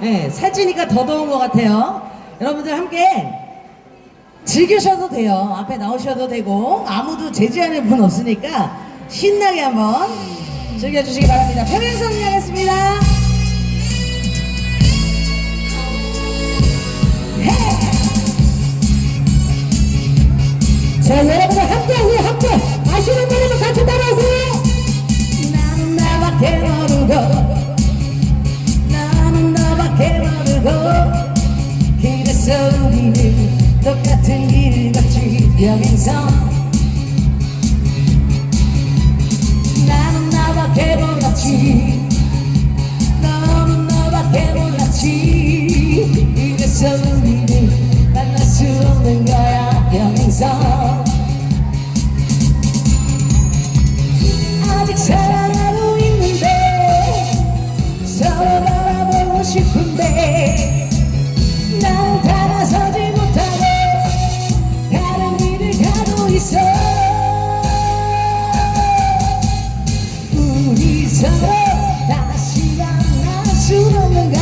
네, 살찌니까 더 더운 것 같아요. 여러분들 함께 즐기셔도 돼요. 앞에 나오셔도 되고 아무도 제지하는 분 없으니까 신나게 한번 즐겨주시기 바랍니다. 평행선 이하겠습니다. 헤이! 똑같은 길 같이 여기서 나는 나밖에 몰랐지 shoot on the guy.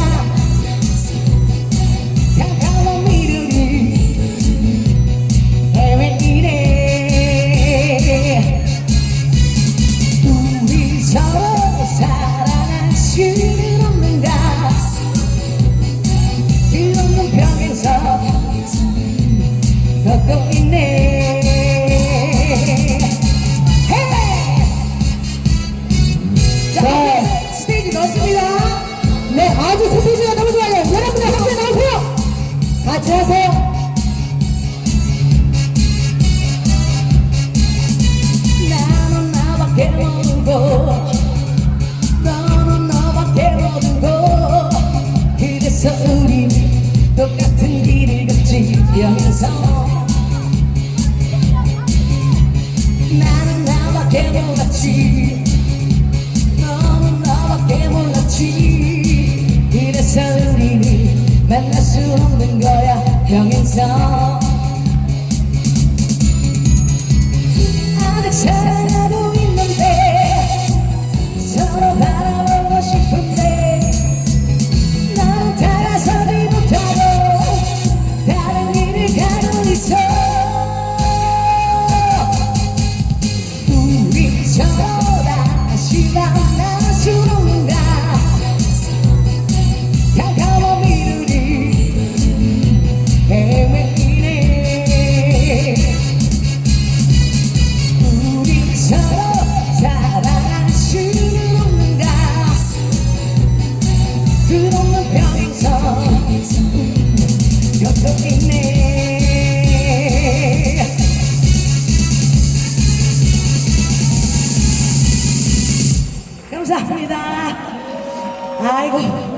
지면서 나는 나밖에 몰랐지. 너는 나밖에 몰랐지. 이래서 우리는 만날 수 없는 거야 경인성. 감사합니다. 아이고.